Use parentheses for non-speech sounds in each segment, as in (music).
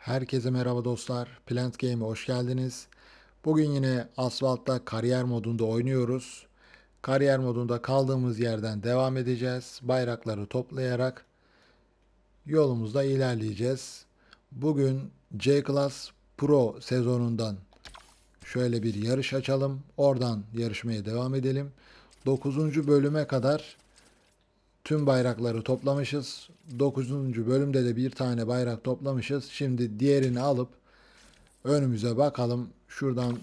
Herkese merhaba dostlar. Plant Game'e hoş geldiniz. Bugün yine asfaltta kariyer modunda oynuyoruz. Kariyer modunda kaldığımız yerden devam edeceğiz. Bayrakları toplayarak yolumuzda ilerleyeceğiz. Bugün C-Class Pro sezonundan şöyle bir yarış açalım. Oradan yarışmaya devam edelim. 9. bölüme kadar tüm bayrakları toplamışız. 9. bölümde de bir tane bayrak toplamışız. Şimdi diğerini alıp önümüze bakalım. Şuradan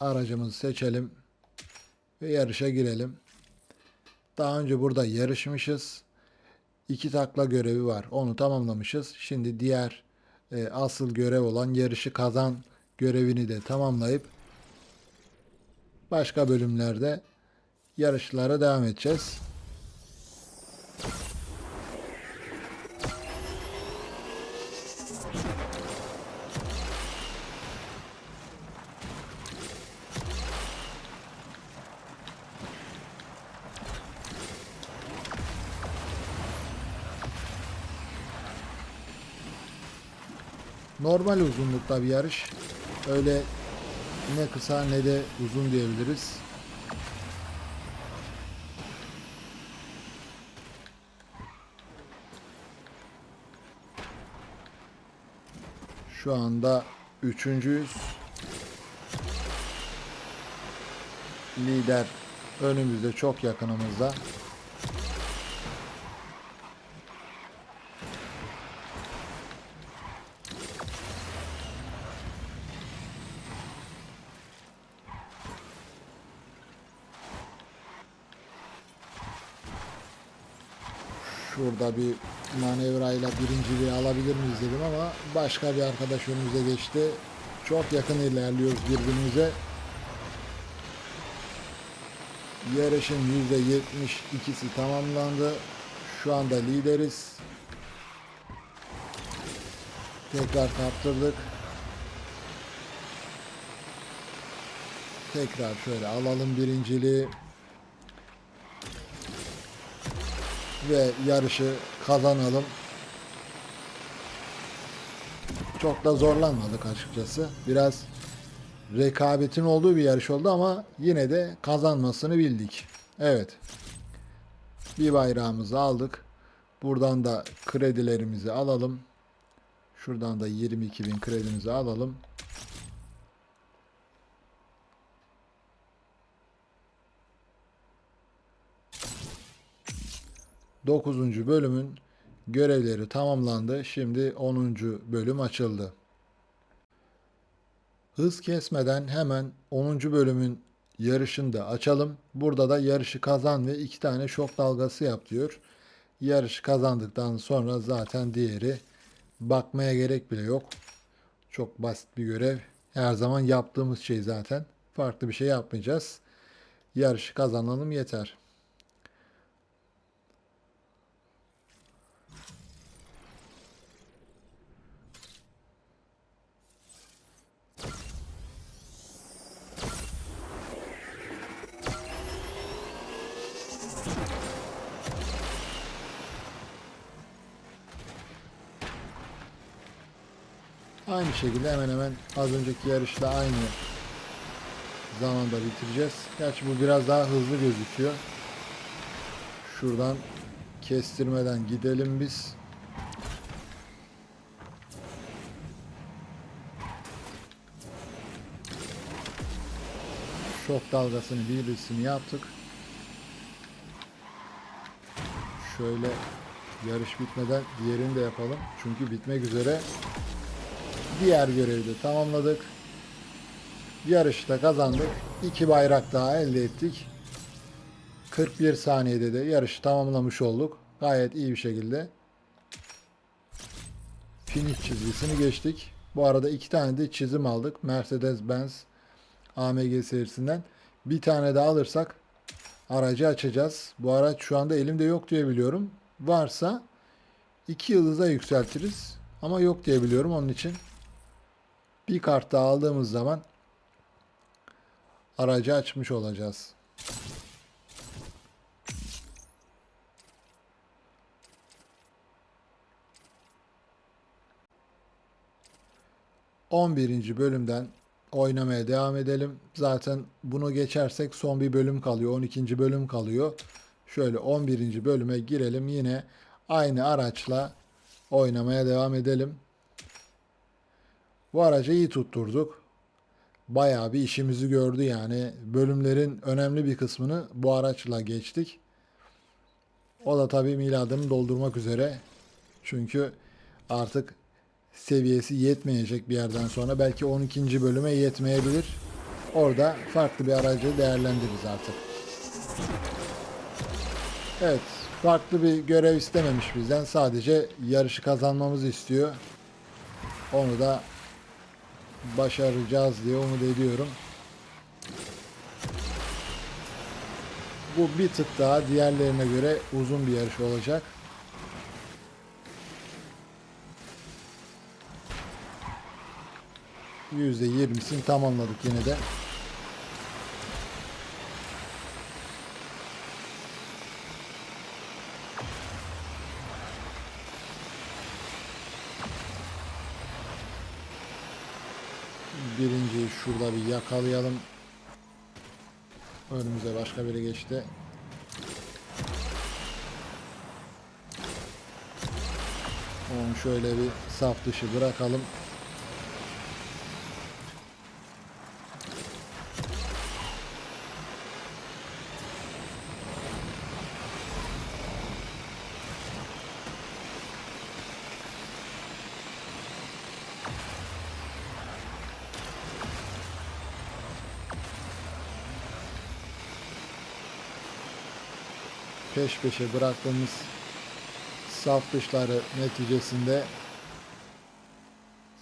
aracımızı seçelim ve yarışa girelim. Daha önce burada yarışmışız. İki takla görevi var. Onu tamamlamışız. Şimdi diğer e, asıl görev olan yarışı kazan görevini de tamamlayıp başka bölümlerde yarışlara devam edeceğiz. Normal uzunlukta bir yarış. Öyle ne kısa ne de uzun diyebiliriz. Şu anda üçüncüyüz. Lider önümüzde çok yakınımızda. Şurada bir manevrayla birinciliği alabilir miyiz dedim ama başka bir arkadaş önümüze geçti. Çok yakın ilerliyoruz birbirimize. Yarışın %72'si tamamlandı. Şu anda lideriz. Tekrar kaptırdık. Tekrar şöyle alalım birinciliği. Ve yarışı kazanalım. Çok da zorlanmadık açıkçası. Biraz rekabetin olduğu bir yarış oldu ama yine de kazanmasını bildik. Evet. Bir bayrağımızı aldık. Buradan da kredilerimizi alalım. Şuradan da 22.000 kredimizi alalım. Dokuzuncu bölümün görevleri tamamlandı. Şimdi 10. bölüm açıldı. Hız kesmeden hemen 10. bölümün yarışını da açalım. Burada da yarışı kazan ve iki tane şok dalgası yap diyor. Yarışı kazandıktan sonra zaten diğeri bakmaya gerek bile yok. Çok basit bir görev. Her zaman yaptığımız şey zaten. Farklı bir şey yapmayacağız. Yarışı kazanalım yeter. Şekilde hemen hemen az önceki yarışla aynı zamanda bitireceğiz. Gerçi bu biraz daha hızlı gözüküyor. Şuradan kestirmeden gidelim biz. Şok dalgasını birisini yaptık. Şöyle yarış bitmeden diğerini de yapalım. Çünkü bitmek üzere. Diğer görevi de tamamladık. Yarışta kazandık. İki bayrak daha elde ettik. 41 saniyede de yarışı tamamlamış olduk. Gayet iyi bir şekilde. Finish çizgisini geçtik. Bu arada iki tane de çizim aldık. Mercedes-Benz AMG serisinden. Bir tane daha alırsak aracı açacağız. Bu araç şu anda elimde yok diye biliyorum. Varsa iki yıldıza yükseltiriz. Ama yok diye biliyorum onun için. Bir kart daha aldığımız zaman aracı açmış olacağız. 11. bölümden oynamaya devam edelim. Zaten bunu geçersek son bir bölüm kalıyor. 12. bölüm kalıyor. Şöyle 11. bölüme girelim. Yine aynı araçla oynamaya devam edelim. Bu aracı iyi tutturduk. Bayağı bir işimizi gördü yani. Bölümlerin önemli bir kısmını bu araçla geçtik. O da tabii miladını doldurmak üzere. Çünkü artık seviyesi yetmeyecek bir yerden sonra. Belki 12. bölüme yetmeyebilir. Orada farklı bir aracı değerlendiririz artık. Evet. Farklı bir görev istememiş bizden. Sadece yarışı kazanmamızı istiyor. Onu da başaracağız diye umut ediyorum. Bu bir tık daha diğerlerine göre uzun bir yarış olacak. %20'sini tamamladık yine de. Şurada bir yakalayalım. Önümüze başka biri geçti. Onu şöyle bir saf dışı bırakalım. Peş peşe bıraktığımız saf dışları neticesinde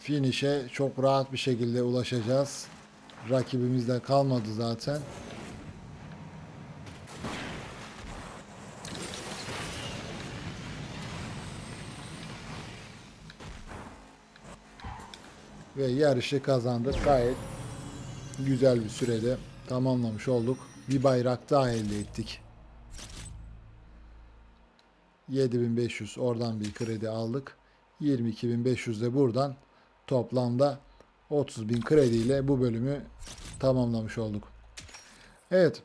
finish'e çok rahat bir şekilde ulaşacağız. Rakibimiz de kalmadı zaten. Ve yarışı kazandık. Gayet güzel bir sürede tamamlamış olduk. Bir bayrak daha elde ettik. 7500 oradan bir kredi aldık. 22.500 de buradan toplamda 30.000 krediyle bu bölümü tamamlamış olduk. Evet.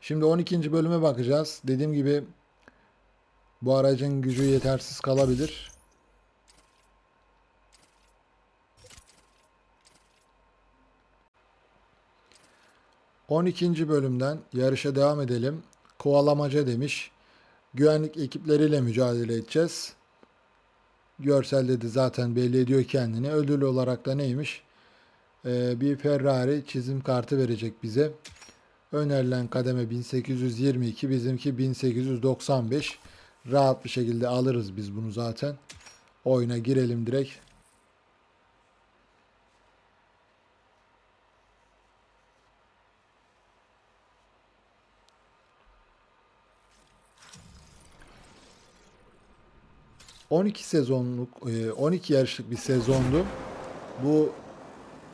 Şimdi 12. bölüme bakacağız. Dediğim gibi bu aracın gücü yetersiz kalabilir. ...12. bölümden yarışa devam edelim. Kovalamaca demiş güvenlik ekipleriyle mücadele edeceğiz. Görselde de zaten belli ediyor kendini. Ödül olarak da neymiş? Ee, bir Ferrari çizim kartı verecek bize. Önerilen kademe 1822, bizimki 1895. Rahat bir şekilde alırız biz bunu zaten. Oyuna girelim direkt. 12 sezonluk, 12 yarışlık bir sezondu. Bu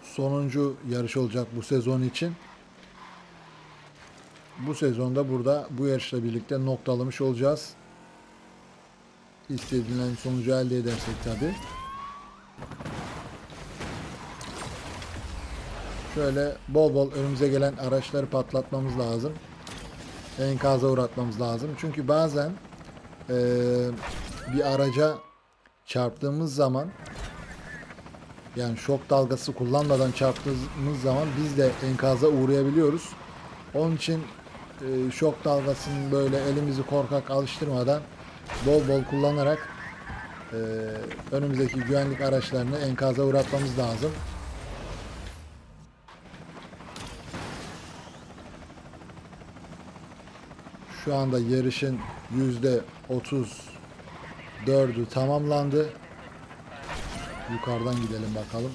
sonuncu yarış olacak bu sezon için. Bu sezonda burada bu yarışla birlikte noktalamış olacağız. İstediğinden sonucu elde edersek tabi. Şöyle bol bol önümüze gelen araçları patlatmamız lazım. Enkaza uğratmamız lazım. Çünkü bazen eee bir araca çarptığımız zaman yani şok dalgası kullanmadan çarptığımız zaman biz de enkaza uğrayabiliyoruz. Onun için e, şok dalgasını böyle elimizi korkak alıştırmadan bol bol kullanarak e, önümüzdeki güvenlik araçlarını enkaza uğratmamız lazım. Şu anda yarışın yüzde otuz Dördü tamamlandı. Yukarıdan gidelim bakalım.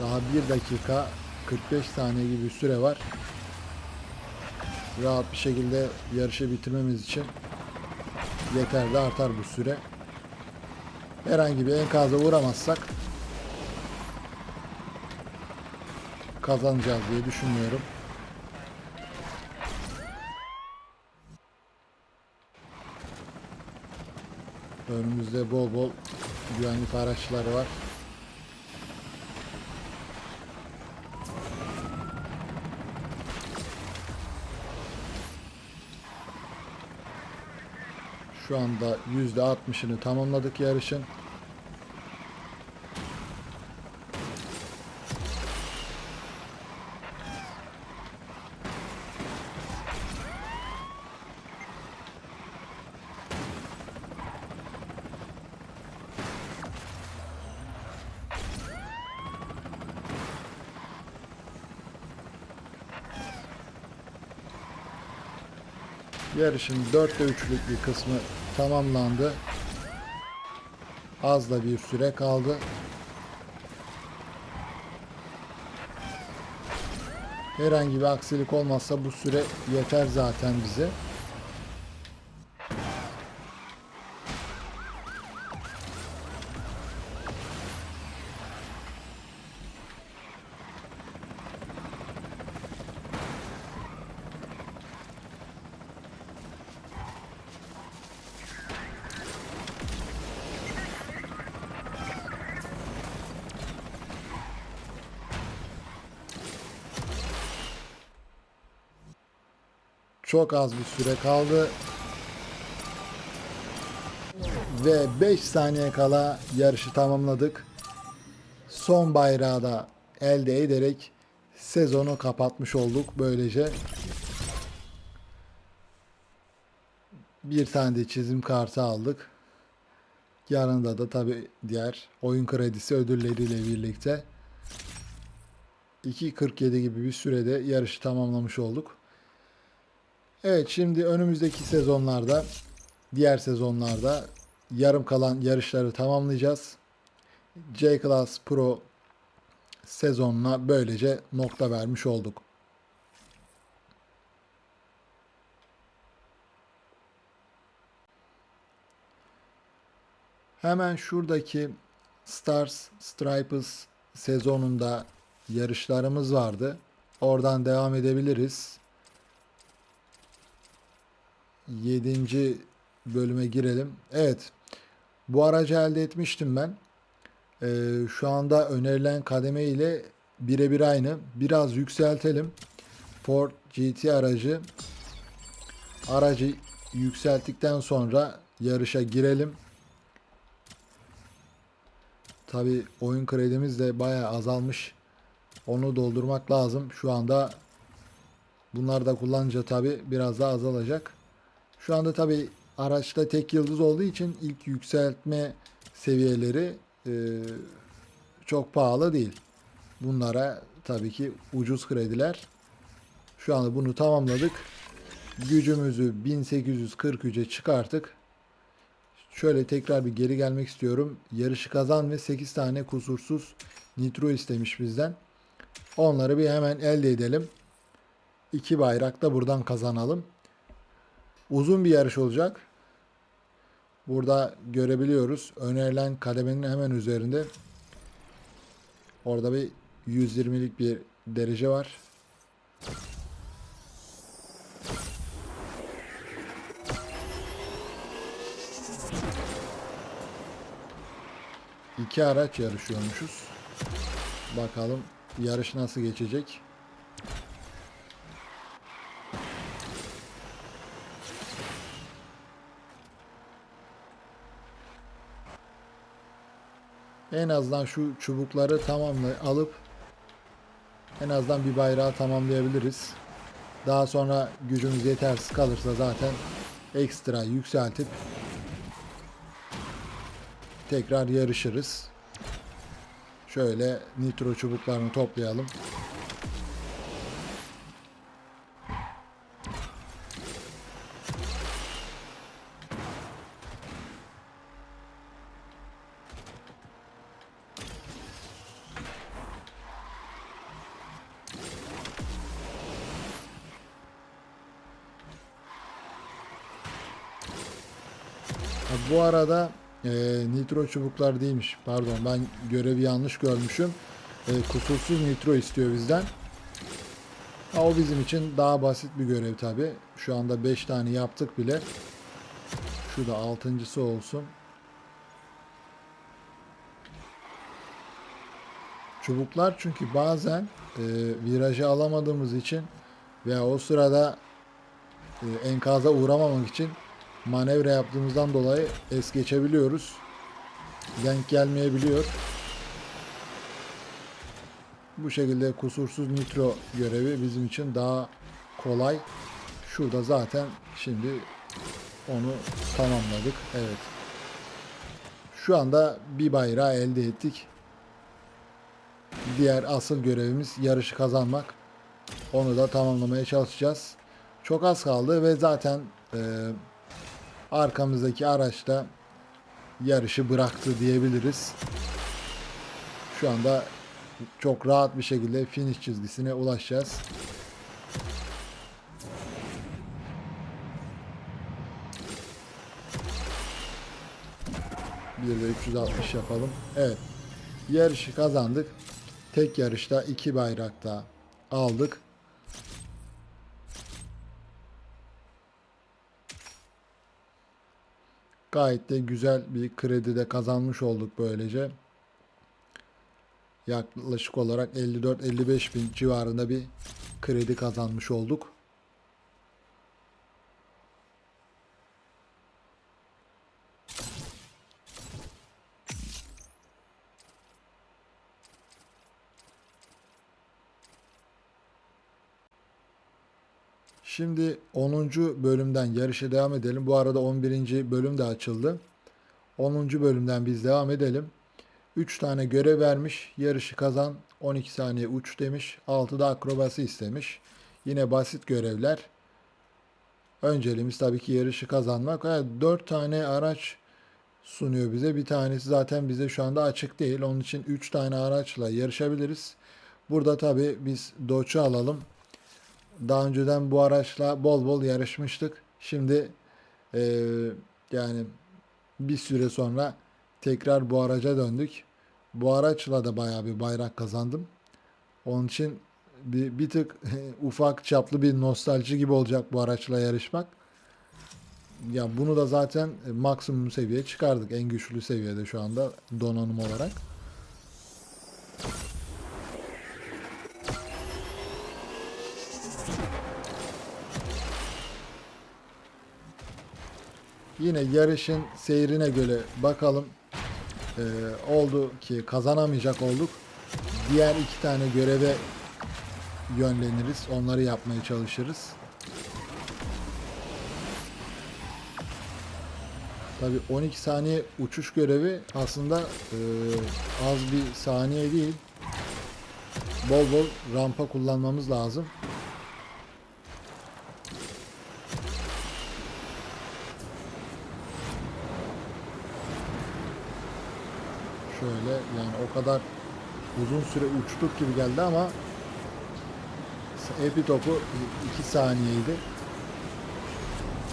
Daha 1 dakika 45 saniye gibi bir süre var. Rahat bir şekilde yarışı bitirmemiz için yeterli artar bu süre. Herhangi bir enkaza uğramazsak kazanacağız diye düşünüyorum. Önümüzde bol bol güvenlik araçları var. Şu anda %60'ını tamamladık yarışın. Yarışın 4'te 3'lük bir kısmı tamamlandı. Az da bir süre kaldı. Herhangi bir aksilik olmazsa bu süre yeter zaten bize. Çok az bir süre kaldı. Ve 5 saniye kala yarışı tamamladık. Son bayrağı da elde ederek sezonu kapatmış olduk böylece. Bir tane de çizim kartı aldık. Yanında da tabi diğer oyun kredisi ödülleriyle birlikte 2.47 gibi bir sürede yarışı tamamlamış olduk. Evet şimdi önümüzdeki sezonlarda diğer sezonlarda yarım kalan yarışları tamamlayacağız. J-Class Pro sezonuna böylece nokta vermiş olduk. Hemen şuradaki Stars Stripes sezonunda yarışlarımız vardı. Oradan devam edebiliriz. 7. bölüme girelim. Evet. Bu aracı elde etmiştim ben. Ee, şu anda önerilen kademe ile birebir aynı. Biraz yükseltelim. Ford GT aracı. Aracı yükselttikten sonra yarışa girelim. Tabi oyun kredimiz de bayağı azalmış. Onu doldurmak lazım. Şu anda bunlar da kullanınca tabi biraz daha azalacak. Şu anda tabi araçta tek yıldız olduğu için ilk yükseltme seviyeleri e, çok pahalı değil. Bunlara tabii ki ucuz krediler. Şu anda bunu tamamladık. Gücümüzü 1843'e çıkarttık. Şöyle tekrar bir geri gelmek istiyorum. Yarışı kazan ve 8 tane kusursuz nitro istemiş bizden. Onları bir hemen elde edelim. İki bayrak da buradan kazanalım. Uzun bir yarış olacak. Burada görebiliyoruz. Önerilen kademenin hemen üzerinde. Orada bir 120'lik bir derece var. İki araç yarışıyormuşuz. Bakalım yarış nasıl geçecek. En azından şu çubukları tamamla alıp en azından bir bayrağı tamamlayabiliriz. Daha sonra gücümüz yetersiz kalırsa zaten ekstra yükseltip tekrar yarışırız. Şöyle nitro çubuklarını toplayalım. Ha, bu arada e, nitro çubuklar değilmiş. Pardon ben görevi yanlış görmüşüm. E, kusursuz nitro istiyor bizden. Ha, o bizim için daha basit bir görev tabi. Şu anda 5 tane yaptık bile. Şu da 6.sı olsun. Çubuklar çünkü bazen e, virajı alamadığımız için veya o sırada e, enkaza uğramamak için manevra yaptığımızdan dolayı es geçebiliyoruz. Denk gelmeyebiliyor. Bu şekilde kusursuz nitro görevi bizim için daha kolay. Şurada zaten şimdi onu tamamladık. Evet. Şu anda bir bayrağı elde ettik. Diğer asıl görevimiz yarışı kazanmak. Onu da tamamlamaya çalışacağız. Çok az kaldı ve zaten e, arkamızdaki araç da yarışı bıraktı diyebiliriz. Şu anda çok rahat bir şekilde finish çizgisine ulaşacağız. Bir de 360 yapalım. Evet. Yarışı kazandık. Tek yarışta iki bayrakta aldık. Gayet de güzel bir kredi de kazanmış olduk böylece. Yaklaşık olarak 54-55 bin civarında bir kredi kazanmış olduk. Şimdi 10. bölümden yarışa devam edelim. Bu arada 11. bölüm de açıldı. 10. bölümden biz devam edelim. 3 tane görev vermiş. Yarışı kazan 12 saniye uç demiş. 6 da akrobasi istemiş. Yine basit görevler. Önceliğimiz tabii ki yarışı kazanmak. Evet, 4 tane araç sunuyor bize. Bir tanesi zaten bize şu anda açık değil. Onun için 3 tane araçla yarışabiliriz. Burada tabii biz Dodge'u alalım. Daha önceden bu araçla bol bol yarışmıştık. Şimdi eee, yani bir süre sonra tekrar bu araca döndük. Bu araçla da bayağı bir bayrak kazandım. Onun için bir, bir tık (laughs) ufak çaplı bir nostalji gibi olacak bu araçla yarışmak. Ya bunu da zaten maksimum seviyeye çıkardık. En güçlü seviyede şu anda donanım olarak. Yine yarışın seyrine göre bakalım. Ee, oldu ki kazanamayacak olduk. Diğer iki tane göreve yönleniriz. Onları yapmaya çalışırız. Tabi 12 saniye uçuş görevi aslında e, az bir saniye değil. Bol bol rampa kullanmamız lazım. Şöyle yani o kadar uzun süre uçtuk gibi geldi ama epi topu 2 saniyeydi.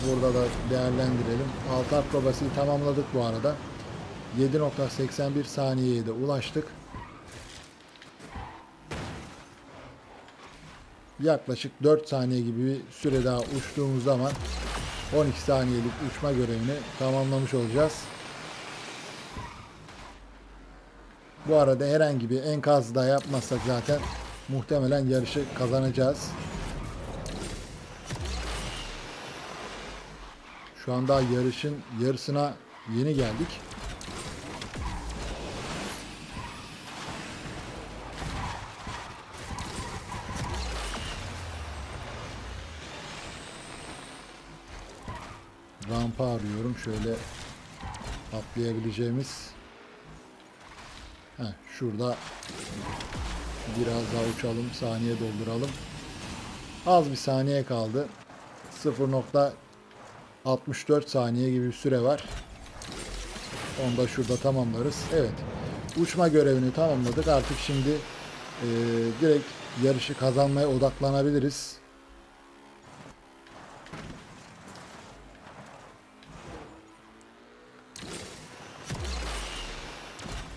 Burada da değerlendirelim. Altı akrobasiyi tamamladık bu arada. 7.81 saniyeye de ulaştık. Yaklaşık 4 saniye gibi bir süre daha uçtuğumuz zaman 12 saniyelik uçma görevini tamamlamış olacağız. Bu arada herhangi bir enkaz da yapmazsak zaten muhtemelen yarışı kazanacağız. Şu anda yarışın yarısına yeni geldik. Rampa arıyorum. Şöyle atlayabileceğimiz. Heh, şurada biraz daha uçalım. Saniye dolduralım. Az bir saniye kaldı. 0.64 saniye gibi bir süre var. Onu da şurada tamamlarız. Evet. Uçma görevini tamamladık. Artık şimdi e, direkt yarışı kazanmaya odaklanabiliriz.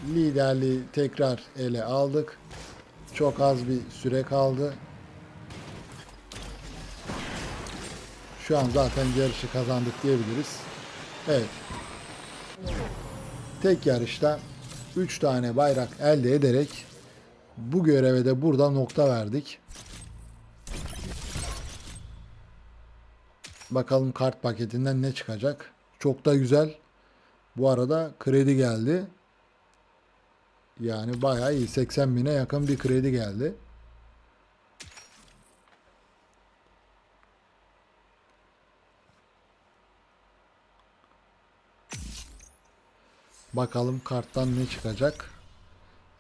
Liderliği tekrar ele aldık. Çok az bir süre kaldı. Şu an zaten yarışı kazandık diyebiliriz. Evet. Tek yarışta 3 tane bayrak elde ederek Bu göreve de burada nokta verdik. Bakalım kart paketinden ne çıkacak. Çok da güzel. Bu arada kredi geldi. Yani bayağı iyi. 80 bine yakın bir kredi geldi. Bakalım karttan ne çıkacak.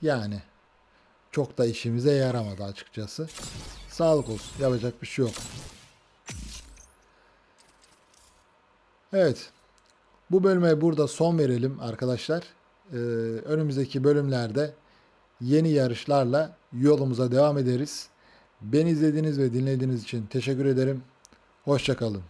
Yani çok da işimize yaramadı açıkçası. Sağlık olsun. Yapacak bir şey yok. Evet. Bu bölüme burada son verelim arkadaşlar. Ee, önümüzdeki bölümlerde yeni yarışlarla yolumuza devam ederiz. Beni izlediğiniz ve dinlediğiniz için teşekkür ederim. Hoşçakalın.